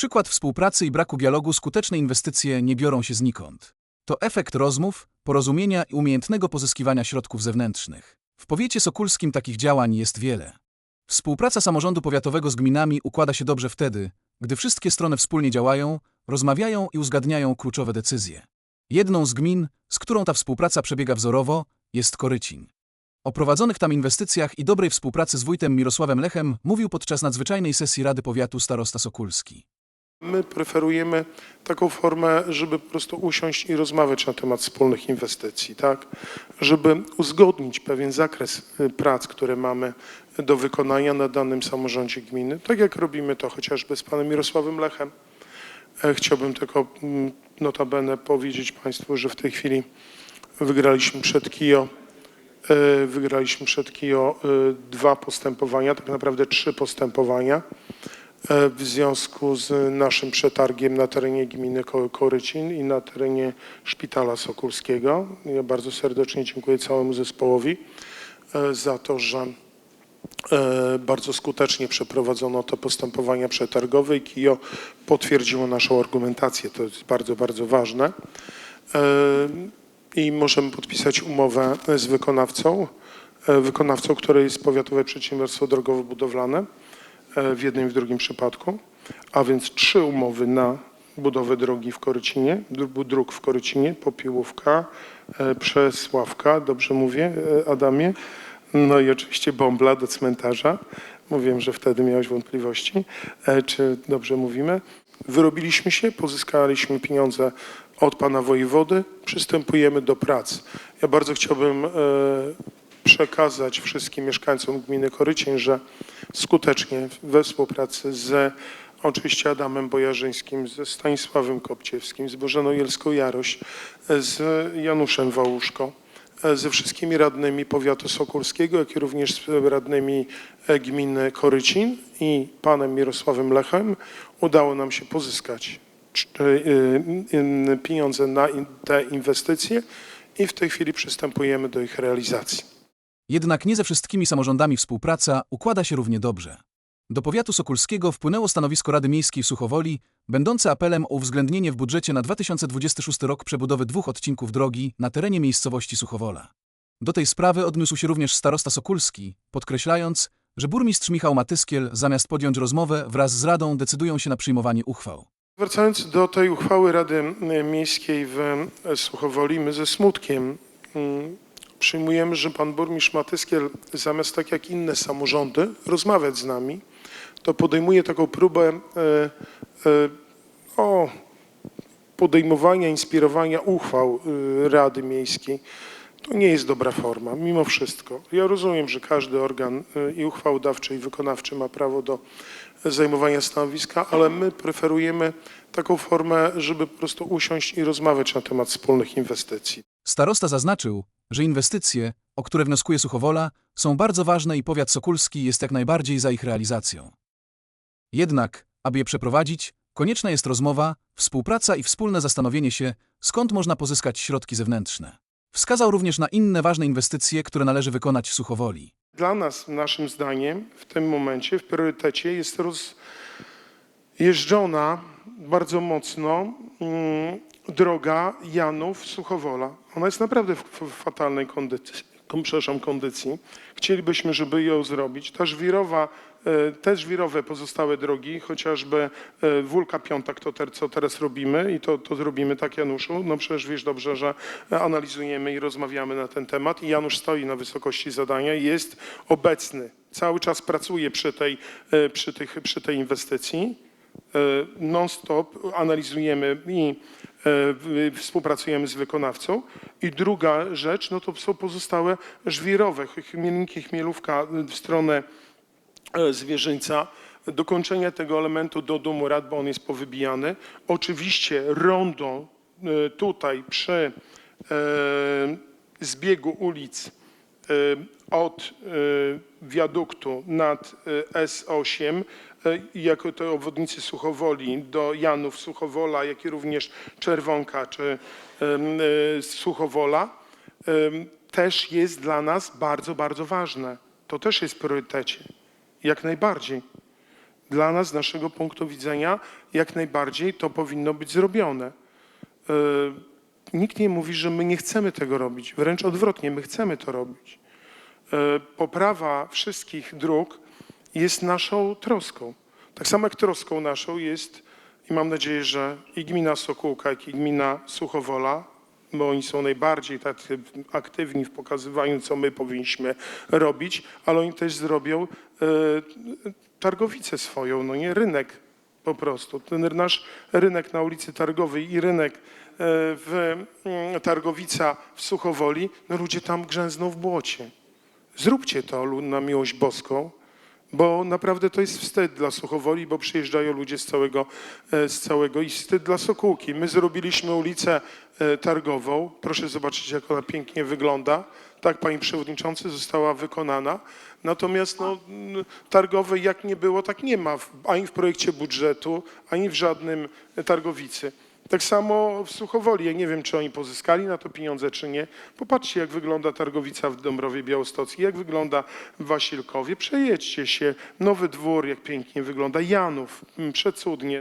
przykład współpracy i braku dialogu skuteczne inwestycje nie biorą się znikąd. To efekt rozmów, porozumienia i umiejętnego pozyskiwania środków zewnętrznych. W powiecie sokulskim takich działań jest wiele. Współpraca samorządu powiatowego z gminami układa się dobrze wtedy, gdy wszystkie strony wspólnie działają, rozmawiają i uzgadniają kluczowe decyzje. Jedną z gmin, z którą ta współpraca przebiega wzorowo, jest Korycin. O prowadzonych tam inwestycjach i dobrej współpracy z wójtem Mirosławem Lechem mówił podczas nadzwyczajnej sesji Rady Powiatu starosta Sokulski. My preferujemy taką formę, żeby po prostu usiąść i rozmawiać na temat wspólnych inwestycji, tak? Żeby uzgodnić pewien zakres y, prac, które mamy do wykonania na danym samorządzie gminy, tak jak robimy to chociażby z panem Mirosławem Lechem. E, Chciałbym tylko mm, notabene powiedzieć państwu, że w tej chwili wygraliśmy przed KIO e, wygraliśmy przed KIO e, dwa postępowania, tak naprawdę trzy postępowania w związku z naszym przetargiem na terenie gminy Ko- Korycin i na terenie Szpitala Sokulskiego. Ja bardzo serdecznie dziękuję całemu zespołowi e, za to, że e, bardzo skutecznie przeprowadzono te postępowania przetargowe i KIO potwierdziło naszą argumentację. To jest bardzo, bardzo ważne. E, I możemy podpisać umowę z wykonawcą, e, wykonawcą, który jest Powiatowe Przedsiębiorstwo Drogowo-Budowlane e, w jednym i w drugim przypadku, a więc trzy umowy na budowę drogi w Korycinie, dróg w Korycinie, Popiłówka, e, Przesławka, dobrze mówię, e, Adamie, no i oczywiście Bąbla do cmentarza. Mówiłem, że wtedy miałeś wątpliwości, e, czy dobrze mówimy. Wyrobiliśmy się, pozyskaliśmy pieniądze od pana wojewody, przystępujemy do prac. Ja bardzo chciałbym e, przekazać wszystkim mieszkańcom gminy Korycień, że skutecznie we współpracy z oczywiście Adamem Bojarzyńskim, ze Stanisławem Kopciewskim, z Bożeną Jelską-Jaroś, e, z Januszem Wałuszko, e, ze wszystkimi radnymi powiatu sokolskiego, jak i również z radnymi e, gminy Korycin i panem Mirosławem Lechem udało nam się pozyskać y, pieniądze na te inwestycje i w tej chwili przystępujemy do ich realizacji. Jednak nie ze wszystkimi samorządami współpraca układa się równie dobrze. Do powiatu sokulskiego wpłynęło stanowisko Rady Miejskiej w Suchowoli, będące apelem o uwzględnienie w budżecie na 2026 rok przebudowy dwóch odcinków drogi na terenie miejscowości Suchowola. Do tej sprawy odniósł się również starosta Sokulski, podkreślając, że burmistrz Michał Matyskiel zamiast podjąć rozmowę wraz z Radą decydują się na przyjmowanie uchwał. Wracając do tej uchwały Rady Miejskiej w Suchowoli, my ze smutkiem mm, przyjmujemy, że pan burmistrz Matyskiel zamiast tak jak inne samorządy rozmawiać z nami, to podejmuje taką próbę y, y, o podejmowania, inspirowania uchwał y, Rady Miejskiej. To nie jest dobra forma, mimo wszystko. Ja rozumiem, że każdy organ i uchwałodawczy, i wykonawczy ma prawo do zajmowania stanowiska, ale my preferujemy taką formę, żeby po prostu usiąść i rozmawiać na temat wspólnych inwestycji. Starosta zaznaczył, że inwestycje, o które wnioskuje Suchowola, są bardzo ważne i powiat sokulski jest jak najbardziej za ich realizacją. Jednak, aby je przeprowadzić, konieczna jest rozmowa, współpraca i wspólne zastanowienie się, skąd można pozyskać środki zewnętrzne. Wskazał również na inne ważne inwestycje, które należy wykonać w Suchowoli. Dla nas, naszym zdaniem, w tym momencie w priorytecie jest rozjeżdżona bardzo mocno mm, droga Janów-Suchowola. Ona jest naprawdę w, w fatalnej kondycji, kon- przepraszam, kondycji. Chcielibyśmy, żeby ją zrobić. Ta żwirowa, e, te żwirowe pozostałe drogi, chociażby e, Wólka Piątak, to co teraz robimy i to, to zrobimy tak, Januszu. No przecież wiesz dobrze, że analizujemy i rozmawiamy na ten temat i Janusz stoi na wysokości zadania i jest obecny. Cały czas pracuje przy tej, e, przy tych, przy tej inwestycji non-stop analizujemy i współpracujemy z wykonawcą. I druga rzecz, no to są pozostałe żwirowe, Chmielniki, Chmielówka w stronę e, zwierzyńca, dokończenie tego elementu do domu rad, bo on jest powybijany. Oczywiście rondo e, tutaj przy e, zbiegu ulic e, od e, wiaduktu nad e, S8, e, i jako to obwodnicy Suchowoli do Janów Suchowola, jak i również Czerwonka czy Suchowola, też jest dla nas bardzo, bardzo ważne. To też jest w priorytecie. Jak najbardziej. Dla nas, z naszego punktu widzenia, jak najbardziej to powinno być zrobione. Nikt nie mówi, że my nie chcemy tego robić. Wręcz odwrotnie, my chcemy to robić. E, Poprawa wszystkich dróg jest naszą troską. Tak samo jak troską naszą jest, i mam nadzieję, że i gmina Sokółka, jak i gmina Suchowola, bo oni są najbardziej tacy aktywni w pokazywaniu, co my powinniśmy robić, ale oni też zrobią e, targowicę swoją, no nie rynek po prostu. Ten nasz rynek na ulicy Targowej i rynek e, w mm, Targowica w Suchowoli, no ludzie tam grzęzną w błocie. Zróbcie to na miłość boską, bo naprawdę to jest wstyd dla Suchowoli, bo przyjeżdżają ludzie z całego, e, z całego i wstyd dla Sokółki. My zrobiliśmy ulicę e, Targową. Proszę zobaczyć, jak ona pięknie wygląda. Tak, panie przewodniczący, została wykonana. Natomiast no, targowej jak nie było, tak nie ma ani w projekcie budżetu, ani w żadnym e, targowicy. Tak samo w Suchowoli. Ja nie wiem, czy oni pozyskali na to pieniądze, czy nie. Popatrzcie, jak wygląda targowica w Dąbrowie Białostockiej, jak wygląda Wasilkowie. Przejedźcie się. Nowy Dwór, jak pięknie wygląda. Janów, mm, przecudnie.